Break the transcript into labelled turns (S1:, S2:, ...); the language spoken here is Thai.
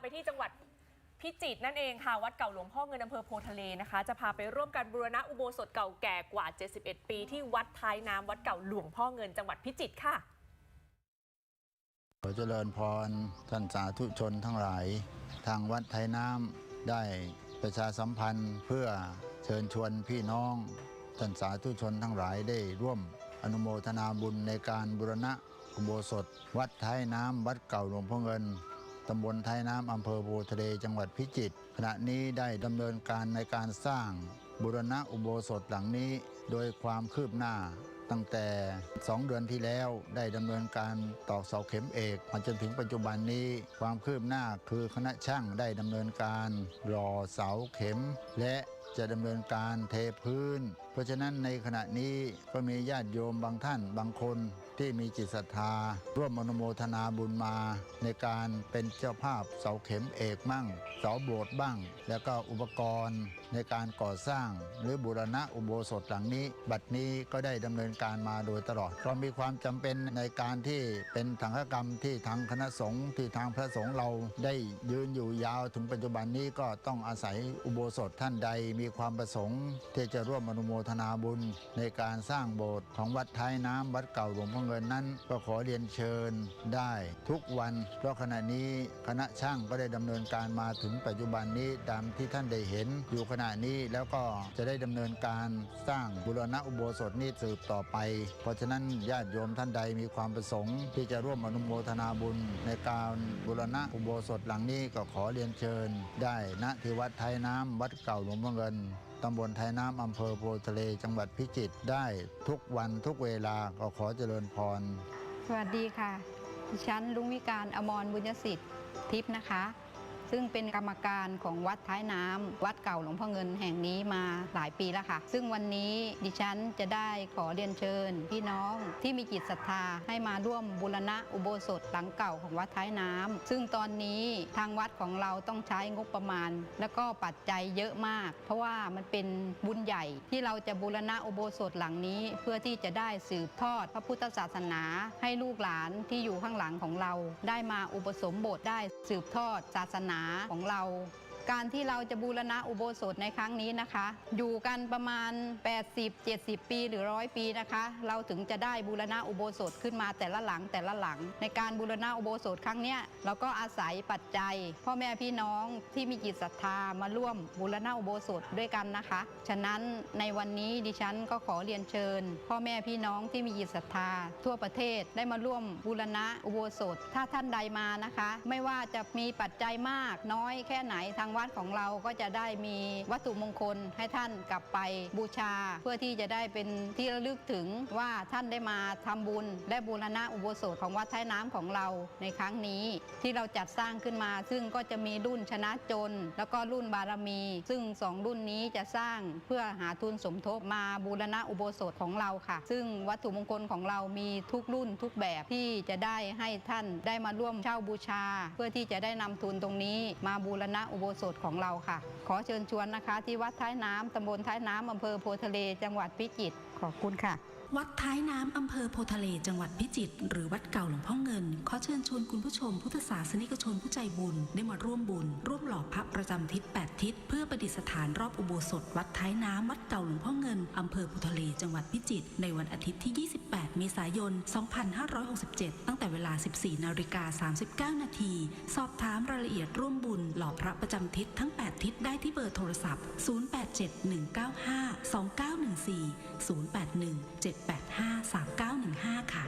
S1: ไปที่จังหวัดพิจิตรนั่นเองค่ะ วัดเก่าหลวงพ่อเงินอำเภอโพทะเลนะคะ จะพาไปร่วมกันบูรณะอุโบสถเก่าแก่กว่า 71 ปี ที่วัดท้ายน้ำวัดเก่าหลวงพ่อเงินจังหวัดพิจิตรค่ะ
S2: ขอเจริญพรท่านสาธุชนทั้งหลาย ทางวัดไทยน้ำได้ประชาสัมพันธ์เพื่อเชิญชวนพี่น้องท่านสาธุชนทั้งหลายได้ร่วมอนุโมทนาบุญในการบุรณะอุโบสถ วัดท้ายน้ำวัดเก่าหลวงพ่อเงิน ตำบลไทยน้ำอำเภอโพธิ์ทะเลจังหวัดพิจิตรขณะนี้ได้ดำเนินการในการสร้างบุรณะอุโบสถหลังนี้ โดยความคืบหน้า ตั้งแต่ 2 เดือนที่แล้วได้ดำเนินการตอกเสาเข็มเอกมาจนถึงปัจจุบันนี้ ความคืบหน้าคือคณะช่างได้ดำเนินการรอเสาเข็ม และจะดำเนินการเทพื้น ราะฉะนั้นในขณะนี้ก็มีญาติโยมบางท่านบางคนที่มีจิตศรัทธา ร่วมอนุโมทนาบุญมา ในการเป็นเจ้าภาพเสาเข็มเอกมั่งเสาโบสถ์บ้าง แล้วก็อุปกรณ์ในการก่อสร้าง หรือบูรณะอุโบสถหลังนี้ บัดนี้ก็ได้ดำเนินการมาโดยตลอดก็มีความจำเป็นในการที่เป็นถังคกรรมที่ทางคณะสงฆ์ที่ทางพระสงฆ์เราได้ยืนอยู่ยาวถึงปัจจุบันนี้ก็ต้องอาศัยอุโบสถท่านใดมีความประสงค์ที่จะร่วมอนุโมทนาบุญ ในการสร้างโบสถ์ของวัดท้ายน้ำวัดเก่าหลวงพ่อเงินนั้น ก็ขอเรียนเชิญได้ทุกวัน เพราะขณะนี้คณะช่างก็ได้ดำเนินการมาถึงปัจจุบันนี้ตามที่ท่านได้เห็น อยู่ขณะนี้แล้วก็จะได้ดำเนินการสร้างบุรณะอุโบสถนี้สืบต่อไป เพราะฉะนั้นญาติโยมท่านใดมีความประสงค์ ที่จะร่วมอนุโมทนาบุญ ในการบุรณะอุโบสถหลังนี้ก็ขอเรียนเชิญ ได้ณที่วัดไทยน้ำวัดเก่าหลวงพ่อเงินตำบลไทยน้ำอำเภอโพทะเลจังหวัดพิจิตรได้ทุกวันทุกเวลาก็ขอเจริญพร
S3: สวัสดีค่ะ ดิฉันลุงวิการอมรบุญยสิทธิ์ทิพย์นะคะ ซึ่งเป็นกรรมการของวัดท้ายน้ำวัดเก่าหลวงพ่อเงินแห่งนี้มาหลายปีแล้วค่ะ ซึ่งวันนี้ดิฉันจะได้ขอเรียนเชิญ พี่น้องที่มีจิตศรัทธาให้มาร่วมบูรณะอุโบสถหลังเก่าของวัดท้ายน้ำซึ่งตอนนี้ทางวัดของเราต้องใช้งบประมาณ แล้วก็ปัจจัยเยอะมาก เพราะว่ามันเป็นบุญใหญ่ที่เราจะบูรณะอุโบสถหลังนี้ เพื่อที่จะได้สืบทอดพระพุทธศาสนา ให้ลูกหลานที่อยู่ข้างหลังของเรา ได้มาอุปสมบทได้สืบทอดศาสนาของเรา การที่เราจะบูรณะอุโบสถในครั้งนี้นะคะ อยู่กันประมาณ 80 70 ปีหรือร้อยปีนะคะ เราถึงจะได้บูรณะอุโบสถขึ้นมาแต่ละหลังแต่ละหลัง ในการบูรณะอุโบสถครั้งเนี้ยเราก็อาศัยปัจจัย พ่อแม่พี่น้องที่มีจิตศรัทธามาร่วมบูรณะอุโบสถด้วยกันนะคะ ฉะนั้นในวันนี้ดิฉันก็ขอเรียนเชิญ พ่อแม่พี่น้องที่มีจิตศรัทธา ทั่วประเทศได้มาร่วมบูรณะอุโบสถ ถ้าท่านใดมานะคะ ไม่ว่าจะมีปัจจัยมากน้อยแค่ไหนทางวัวัดของเราก็จะได้มีวัตถุมงคลให้ท่านกลับไปบูชา เพื่อที่จะได้เป็นที่ระลึกถึงว่าท่านได้มาทำบุญและบูรณะอุโบสถของวัดท้ายน้ำของเราในครั้งนี้ ที่เราจัดสร้างขึ้นมา ซึ่งก็จะมีรุ่นชนะจน แล้วก็รุ่นบารมี ซึ่งสองรุ่นนี้จะสร้างเพื่อหาทุนสมทบมาบูรณะอุโบสถของเราค่ะ ซึ่งวัตถุมงคลของเรามีทุกรุ่นทุกแบบที่จะได้ให้ท่านได้มาร่วมเช่าบูชา เพื่อที่จะได้นำทุนตรงนี้ มาบูรณะอุโบสถของเราค่ะ ขอเชิญชวนนะคะ ที่วัดท้ายน้ำตำบลท้ายน้ำอำเภอโพทะเล จังหวัดพิจิตรขอบคุณค่ะ
S4: วัดท้ายน้ำอำเภอโพทะเล จังหวัดพิจิตรหรือวัดเก่าหลวงพ่อเงิน ขอเชิญชวนคุณผู้ชมพุทธศาสนิกชนผู้ใจบุญ ได้มาร่วมบุญ ร่วมหล่อพระประจำทิศ 8 ทิศ เพื่อประดิษฐานรอบอุโบสถ วัดท้ายน้ำวัดเก่าหลวงพ่อเอำเภอภูทะเลจังหวัดพิจิตรในวันอาทิตย์ที่ 28 เมษายน 2567 ตั้งแต่เวลา 14 นาฬิกา 39 นาที สอบถามรายละเอียดร่วมบุญหล่อพระประจำทิศทั้ง 8 ทิศได้ที่เบอร์โทรศัพท์ 0871952914 081 785 3915 ค่ะ